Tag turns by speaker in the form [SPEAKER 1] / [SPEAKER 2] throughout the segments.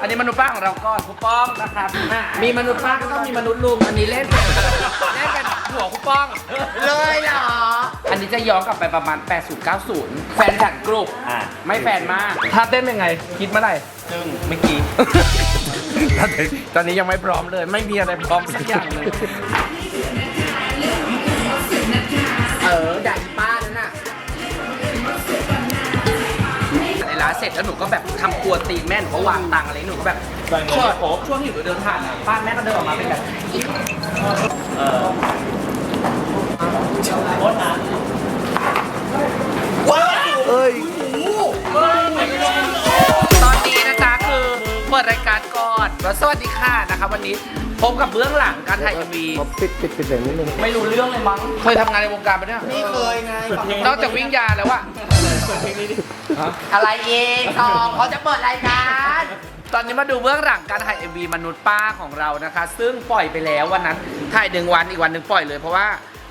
[SPEAKER 1] อันนี้มนุษย์ป้าของเราก่อนคูป้องนะครับอะมีมนุษย์ป้าก็ต้องมีมนุษย์ลุงอันนี้เล่นเป็นเล่นเป็นหัวคูป้อง
[SPEAKER 2] เลยเหรอ
[SPEAKER 1] อันนี้จะย้อนกลับไปประมาณ 80 90 แฟนฉันกรุ๊ป
[SPEAKER 2] อะ
[SPEAKER 1] ไม่แฟนมาก ถ้าเต้นเป็นไง คิดเมื่อไหร่
[SPEAKER 2] ซึ่งเมื่อกี้
[SPEAKER 1] ตอนนี้ยังไม่พร้อมเลย ไม่มีอะไรพร้อมสักอย่างเลย เออด่าอี ร้านเสร็จแล้วหนูก็แบบทำครัวตีนแม่หนูก็วางตังค์อะไรหนูก็แบบ
[SPEAKER 2] วางเงิน
[SPEAKER 1] ช่วงช่วงที่หนูเดินผ่านอะป้าแม่ก็เดินออกมาเป็นแบบ
[SPEAKER 2] เออโคตรนะ
[SPEAKER 3] เอ้ย
[SPEAKER 1] ตอนนี้นะจ๊ะคือเปิดรายการก่อนแล้วสวัสดีค่ะนะครับวันนี้พบกับเบื้องหลังการถ่ายมี
[SPEAKER 3] มาปิดปิดปิดเสียงนิดนึง
[SPEAKER 1] ไม่รู้เรื่องเลยมั้งเคยทำงานในวงการปะเนี่ย
[SPEAKER 2] ไม่เคยไง
[SPEAKER 1] นอกจากวิ่งยาแล้วอะ
[SPEAKER 2] อะไรเองทองเขาจะเปิดรายการ
[SPEAKER 1] ตอนนี้มาดูเบื้องหลังการถ่าย MV มนุษย์ป้าของเรานะคะ ซึ่งปล่อยไปแล้ววันนั้นถ่ายหนึ่งวันอีกวันหนึ่งปล่อยเลยเพราะว่า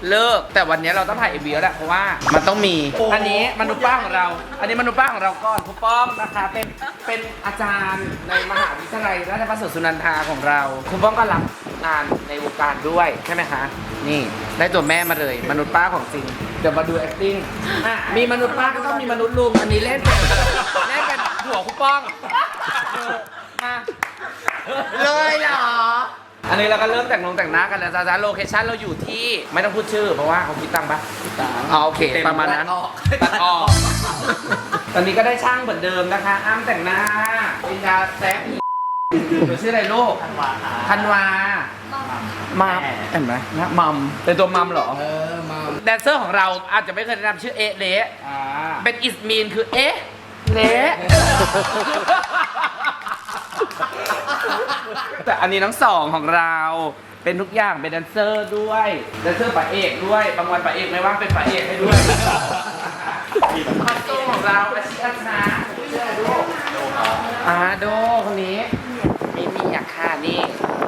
[SPEAKER 1] เลิกแต่วันนี้เราต้องถ่าย MV แล้วแหละเพราะว่ามันต้องมี อันนี้มนุษย์ป้าของเรา อันนี้มนุษย์ป้าของเราก่อนครูป้อมนะคะ เป็นเป็นอาจารย์ในมหาวิทยาลัยราชภัฏสวนสุนันทาของเราครูป้อมก็รับงานในวงการด้วยใช่ไหมคะ นี่ได้ตัวแม่มาเลย มนุษย์ป้าของจริง เดี๋ยวมาดู acting อะมีมนุษย์ป้าก็ต้องมีมนุษย์ลุงอันนี้เล่นเป็นเล่นเป็นหัวครูป้องมา
[SPEAKER 2] เลยเหรอ
[SPEAKER 1] อันนี้เราก็เริ่มแต่งลงแต่งหน้ากันแล้วจ้าจ้าโลเคชั่นเราอยู่ที่ไม่ต้องพูดชื่อเพราะว่าเขาคิดตังค์ปะอ๋อโอเค ประมาณนั้น
[SPEAKER 2] ตัดออก
[SPEAKER 1] ตัดออกตอนนี้ก็ได้ช่างเหมือนเดิมนะคะ อ้ามแต่งหน้าปินดาแซฟหนูชื่ออะไรลูกธันวา มาเห็นไหมนะมัมเป็นตัวมัมเหรอ
[SPEAKER 2] เออ มา
[SPEAKER 1] แดนเซอร์ของเราอาจจะไม่เคยแนะนำชื่อเอะเละเป็นอิสมีนคือเอะเละแต่อันนี้น้องสองของเรา เป็นทุกอย่างเป็นแดนเซอร์ด้วยแดนเซอร์ป่าเอกด้วยบางวันป่าเอกไม่ว่างเป็นป่าเอกให้ด้วยคอสตูมของเราอาชีพอาชาชื่ออะไรลูกอาโดคนนี้มีมีอยากค่ะนี่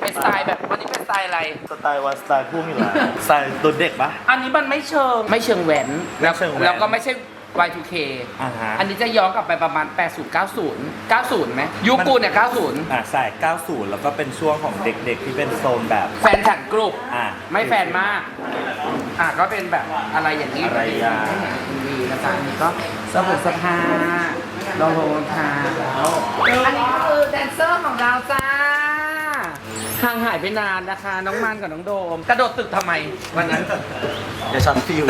[SPEAKER 1] เป็นสไตล์ ล์อะไร
[SPEAKER 3] สไตล์วันสไตล์ผู้มีหลายสไตล์ตัวเด็กปะ
[SPEAKER 1] อันนี้มันไม่เชิง ไม่เชิงแหวนแล้ว
[SPEAKER 3] ไม่เชิงแหวน
[SPEAKER 1] แล้วก็ไม่ใช่ Y2K
[SPEAKER 3] อ่าฮะ
[SPEAKER 1] อันนี้จะย้อนกลับไปประมาณ 80 90 90ไหมยุคกูเนี่ย 90
[SPEAKER 3] อะสาย 90 แล้วก็เป็นช่วงของเด็กๆ ที่เป็นโซนแบบ
[SPEAKER 1] แฟนฉันกรุ๊ป
[SPEAKER 3] อะ
[SPEAKER 1] ไม่แฟนมาก อะก็เป็นแบบอะไรอย่างนี้
[SPEAKER 3] อะไรอะ
[SPEAKER 1] ดีนะจ๊ะอันนี้ก็สมุดสภารองรองเท้าอันนี้ก็คือแดนเซอร์ของเราจ้า ห่างหายไปนานนะคะ น้องมันกับน้องโดม กระโดดตึกทำไมวันนั้น
[SPEAKER 3] เดี๋ยวฉันฟิว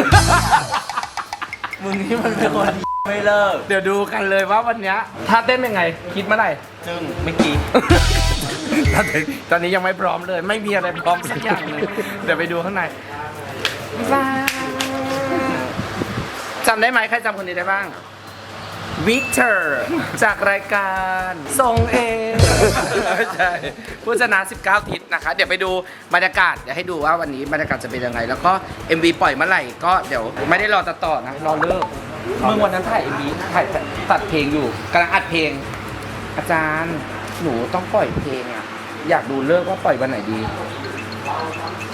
[SPEAKER 3] มึงนี่มันเป็นคนไม่เลิก
[SPEAKER 1] เดี๋ยวดูกันเลยว่าวันเนี้ยถ้าเต้นเป็นไง คิดเมื่อไหร่
[SPEAKER 3] ซึ่งเมื่อกี้
[SPEAKER 1] ตอนนี้ยังไม่พร้อมเลย ไม่มีอะไรพร้อมสักอย่างเลยเดี๋ยวไปดูข้างในว้าวจำได้ไหมใครจำคนนี้ได้บ้าง วิกเตอร์จากรายการทรงเองไม่ใช่ผู้ชนะ 19 ทิศนะคะ เดี๋ยวไปดูบรรยากาศเดี๋ยวให้ดูว่าวันนี้บรรยากาศจะเป็นยังไง แล้วก็ MV ปล่อยเมื่อไหร่ก็เดี๋ยวไม่ได้รอตัดต่อนะ รอเลิกเมื่อวันนั้นถ่าย MV ถ่ายตัดเพลงอยู่กำลังอัดเพลง อาจารย์หนูต้องปล่อยเพลงอะอยากดูเลิกว่าปล่อยวันไหนดี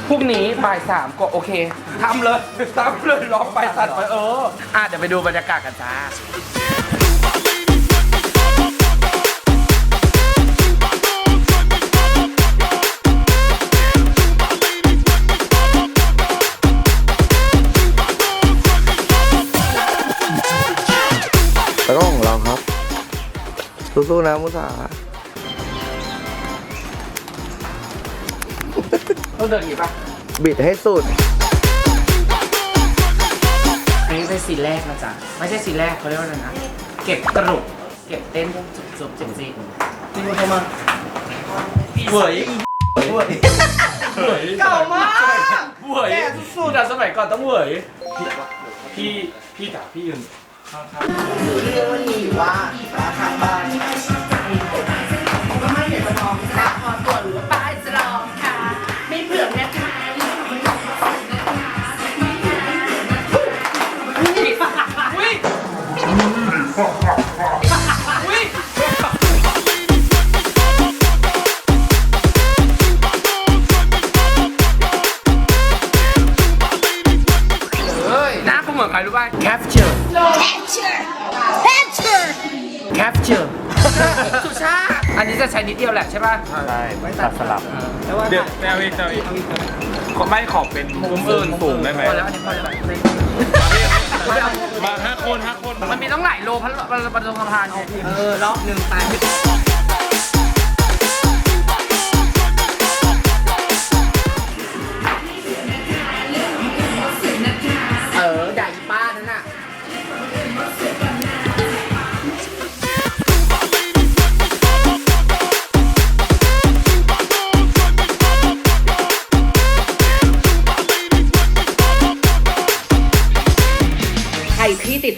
[SPEAKER 1] พรุ่งนี้บ่ายสามก็โอเคทำเลยทำเลยลองไปตัดไปเอออะเดี๋ยวไปดูบรรยากาศกันจ้า
[SPEAKER 3] สู้ๆนะมุสา
[SPEAKER 1] ต้องเดินอย่างนี้ปะ
[SPEAKER 3] บิดให้สุด
[SPEAKER 1] อันนี้เป็นซีนแรกนะจ๊ะ ไม่ใช่ซีนแรกเขาเรียกว่าอะไรนะ เก็บกระดูกเก็บเต้นจุบจุบเจ็บซีน
[SPEAKER 3] จริงเข้ามา
[SPEAKER 1] เหวย
[SPEAKER 3] เว้ย
[SPEAKER 1] เหวย
[SPEAKER 2] เก่ามาก
[SPEAKER 1] เหวยสุดๆอะสมัยก่อนต้องเหวย
[SPEAKER 4] พี่พี่จ๋าพี่ยืน
[SPEAKER 2] เรื่องมันมีอยู่ว่าราคาบ้าน
[SPEAKER 1] ดเดียวแหละใช่ป่ะ
[SPEAKER 4] ใช่ตัดสลับเดี๋ยวแมวอีกแมวอีกขอไม่ขอเป็นมุมอื่นสูงได้ไหม
[SPEAKER 1] พอแล้วอันนี้พอแล้ว
[SPEAKER 4] มาห้าคนห้าคน
[SPEAKER 1] มันมีต้องหลายโลพันบรรทุกสะพานไง
[SPEAKER 3] เออรอบหนึ่งไป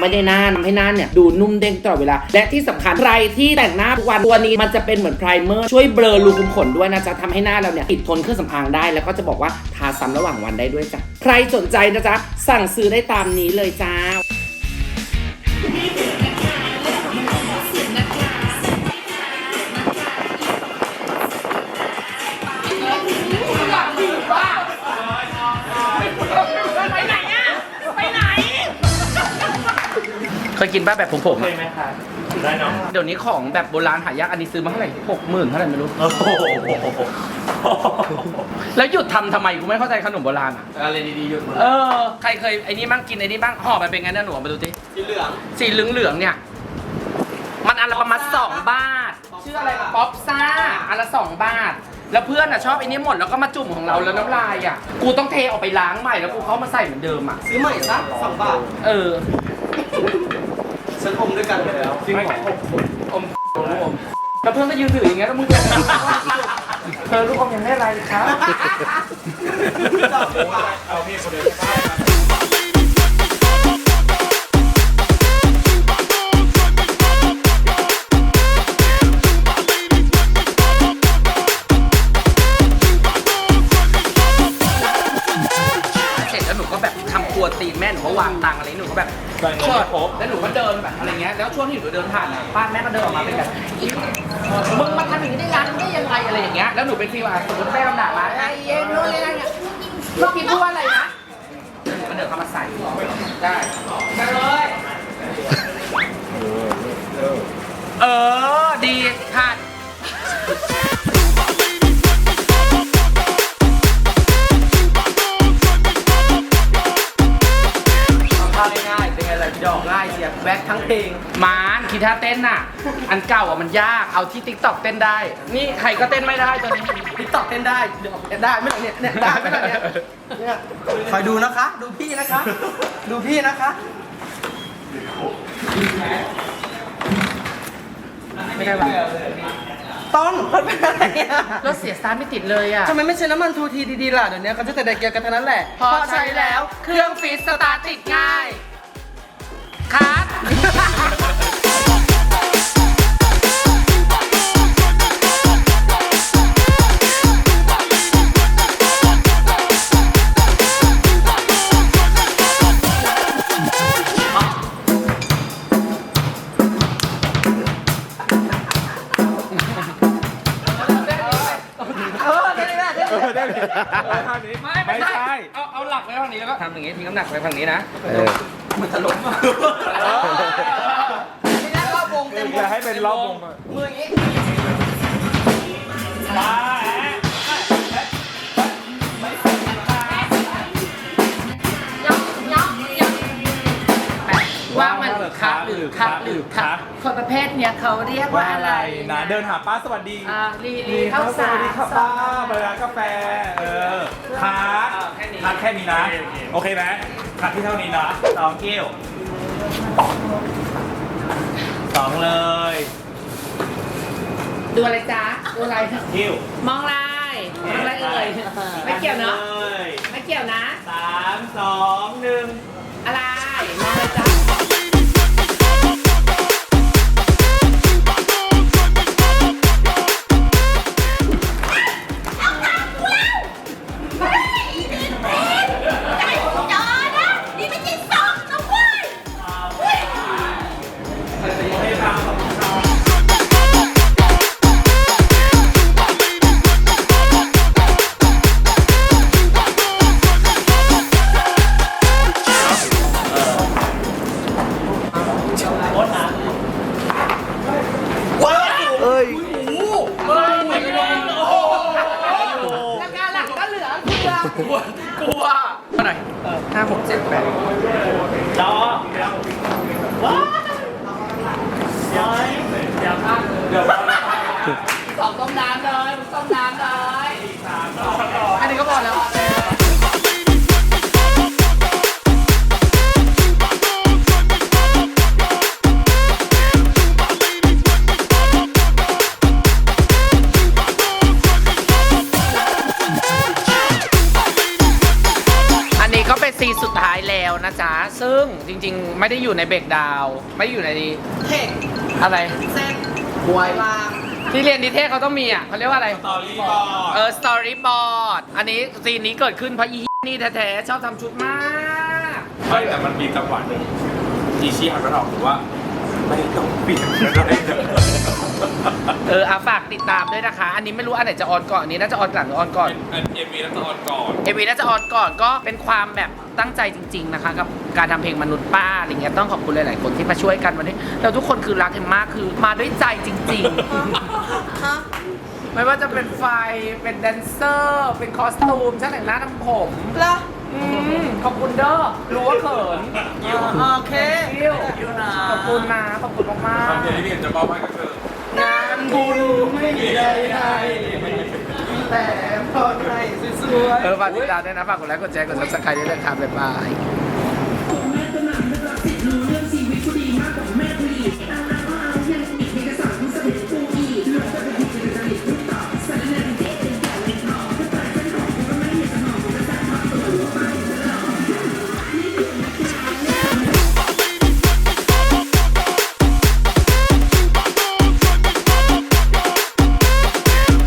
[SPEAKER 1] ไม่ได้หน้าทำให้หน้าเนี่ยดูนุ่มเด้งตลอดเวลา และที่สำคัญใครที่แต่งหน้าทุกวันตัวนี้มันจะเป็นเหมือนไพรเมอร์ช่วยเบลอรูขุมขนด้วยนะจ๊ะทำให้หน้าเราเนี่ยติดทนเครื่องสำอางได้ แล้วก็จะบอกว่าทาซ้ำระหว่างวันได้ด้วยจ้ะใครสนใจนะจ๊ะสั่งซื้อได้ตามนี้เลยจ้า เคยกินบ้าแบบผมผม
[SPEAKER 4] เคยไหมคะได้เนาะ
[SPEAKER 1] เดี๋ยวนี้ของแบบโบราณหายากอันนี้ซื้อมาเท่าไหร่หกหมื่นเท่าไหร่ไม่รู้
[SPEAKER 4] โอ้โห
[SPEAKER 1] แล้วหยุดทำทำไมกูไม่เข้าใจขนมโบราณอะ
[SPEAKER 3] อะไรดีๆหยุดหมด
[SPEAKER 1] เออใครเคยไอ้นี่บ้างกินไอ้นี่บ้างห่อมันเป็นไงนะหนูเอามาดูสิ
[SPEAKER 3] สีเหลือง
[SPEAKER 1] สีเหลืองเหลืองๆเนี่ย มันอันละประมาณสองบาท ชื่ออะไรนะป๊อปซ่าอันละสองบาท แล้วเพื่อนอะชอบไอ้นี่หมดแล้วก็มาจุ่มของเราแล้วน้ำลายอะ กูต้องเทออกไปล้างใหม่แล้วกูเขามาใส่เหมือนเดิมอะ
[SPEAKER 3] ซื้อใหม่ซะสองบาท
[SPEAKER 1] เออ
[SPEAKER 3] ฉันอมด้วยกันไปแล้ว
[SPEAKER 4] จริงเหรอ
[SPEAKER 1] อมลูกอมแล้วเพื่อนก็ยืนถืออย่างเงี้ยแล้วมึงจะเธอลูกอมยังไม่อะไรเลยครับ
[SPEAKER 4] เอาพี่คนเดียว
[SPEAKER 1] เดินผ่านอะป้าแม่ก็เดินออกมาเป็นแบบมึงมาทำอย่างนี้ได้ยังได้ยังไงอะไรอย่างเงี้ยแล้วหนูเป็นฟีลอะสมมติแม่กำด่ามาไอ้เย็นนู่นนี่นั่นเนี่ยเมื่อกี้พูดว่าอะไรนะมันเดินเข้ามาใส่ได้ได้เลยเออ ด
[SPEAKER 3] อกง่ายเสียแบ็คทั้งเพลง
[SPEAKER 1] มานกีตาร์เต้นน่ะ อันเก่าอะมันยากเอาที่ติ๊กต็อกเต้นได้ นี่ใครก็เต้นไม่ได้ตอนนี้
[SPEAKER 3] ติ๊กต็อกเต้นได้เดี๋ยวเต้นได้ไหม่เนี่ยเนี่ยได้ไหมล่ะเนี่ยเนี่ยคอยดูนะคะ ดูพี่นะคะ ดูพี่นะคะ
[SPEAKER 1] ไม่ได้หรอ
[SPEAKER 3] ต้นมันเป็นอะไรอะ
[SPEAKER 1] รถเสียสตาร์ทไม่ติดเลยอะ
[SPEAKER 3] ทำไมไม่ใช้น้ำมันทูทีดีๆล่ะเดี๋ยวนี้เขาจะแต่เกียร์กันทั้งนั้นแหละ
[SPEAKER 1] พอใช้แล้วเครื่องฟีดสตาร์ทติดง่าย ครับ ดไม่ไม่ใช่เอาเอาหลักไว้ฝั่งนี้แล้วก็ทำอย่างงี้ทิ้งน้ำหนักไว้ฝั่งนี้นะ
[SPEAKER 3] มันจะล้มอะ
[SPEAKER 4] อย่าให้เป็นรอบวง
[SPEAKER 3] มืออย่างนี้
[SPEAKER 1] ว่ามั นคัดหรือคัดหรือคัดคนประเภทเนี้ยเขาเรียกว่า
[SPEAKER 4] ว่า
[SPEAKER 1] อะ
[SPEAKER 4] อะไรไรนะ เดินหาป้าสวัสดี
[SPEAKER 1] อ่าลีลีข้าวสาร
[SPEAKER 4] สวัสดีครับป้ามาร้านกาแฟ เออคัดคัดแค่นี้นะ โอเคไหมคัดที่เท่านี้นะสองกิ้วสองเลย
[SPEAKER 1] ดูอะไรจ๊ะดูอะไร
[SPEAKER 4] กิ้ว
[SPEAKER 1] มองอะไรมองอะไรเอ่ย ไม่เกี่ยวเนาะ
[SPEAKER 4] เลย
[SPEAKER 1] ไม่เกี่ยวนะ
[SPEAKER 4] สามสองหนึ่ง
[SPEAKER 1] อะไรมองอะไร กลัวกลัวเท่าไหร่ห้าหกเจ็ดแปดจอว้าเดี๋ยวเดียวเดียวสองต้มน้ำเลยต้มน้ำเลยอันนี้ก็พอแล้ว ซึ่งจริงๆ ไม่ได้อยู่ในเบรกดาวน์ไม่ได้อยู่ใน
[SPEAKER 3] เทค
[SPEAKER 1] อะไร
[SPEAKER 3] เส้น
[SPEAKER 1] หวย
[SPEAKER 3] ลาง
[SPEAKER 1] ที่เรียนนิเทศเขาต้องมีอะเขาเรียกว่าอะไร
[SPEAKER 4] สตอรี่บอร์ด
[SPEAKER 1] เออสตอรี่บอร์ดอันนี้ซีนนี้เกิดขึ้นเพราะอีนี่แท้ๆชอบทำชุดมาก
[SPEAKER 4] ไม่แต่มันมีจังหวะหนึ่งอีชี่หันมาบอกหนูว่า ไม่ต้องเปลี่ยนก็ได้เถอะ
[SPEAKER 1] เอออาฝากติดตามด้วยนะคะ อันนี้ไม่รู้อันไหนจะออนก่อนอันนี้น่าจะออนหลังหรือออนก่อน
[SPEAKER 4] อันเอ็มวีน่าจะออนก่อน
[SPEAKER 1] เอวีน่าจะออนก่อนก็เป็นความแบบตั้งใจจริง ๆ นะคะกับการทำเพลงมนุษย์ป้าอะไรเงี้ยต้องขอบคุณหลาย ๆ คนที่มาช่วยกันวันนี้ เราทุกคนคือรักเอ็มมากคือมาด้วยใจจริงๆ
[SPEAKER 3] ฮะ
[SPEAKER 1] ไม่ว่าจะเป็นไฟเป็นแดนเซอร์ เป็นคอสตูมช่างแต่งหน้าทำผม
[SPEAKER 3] แล้ว
[SPEAKER 1] อืมขอบคุณเด้อรู้ว่าเขิน
[SPEAKER 3] โอเค
[SPEAKER 1] คิวขอบคุณนะขอบคุณมาก
[SPEAKER 4] ทำเพลงที่เรียนจะมอบให้กับเธอ
[SPEAKER 1] ๆงานบุญไม่มีใดให้แต่พอให้สวยๆเออฝากติดตามด้วยนะฝากกดไลค์กดแชร์กดซับสไครต์ด้วยนะครับบ๊ายบาย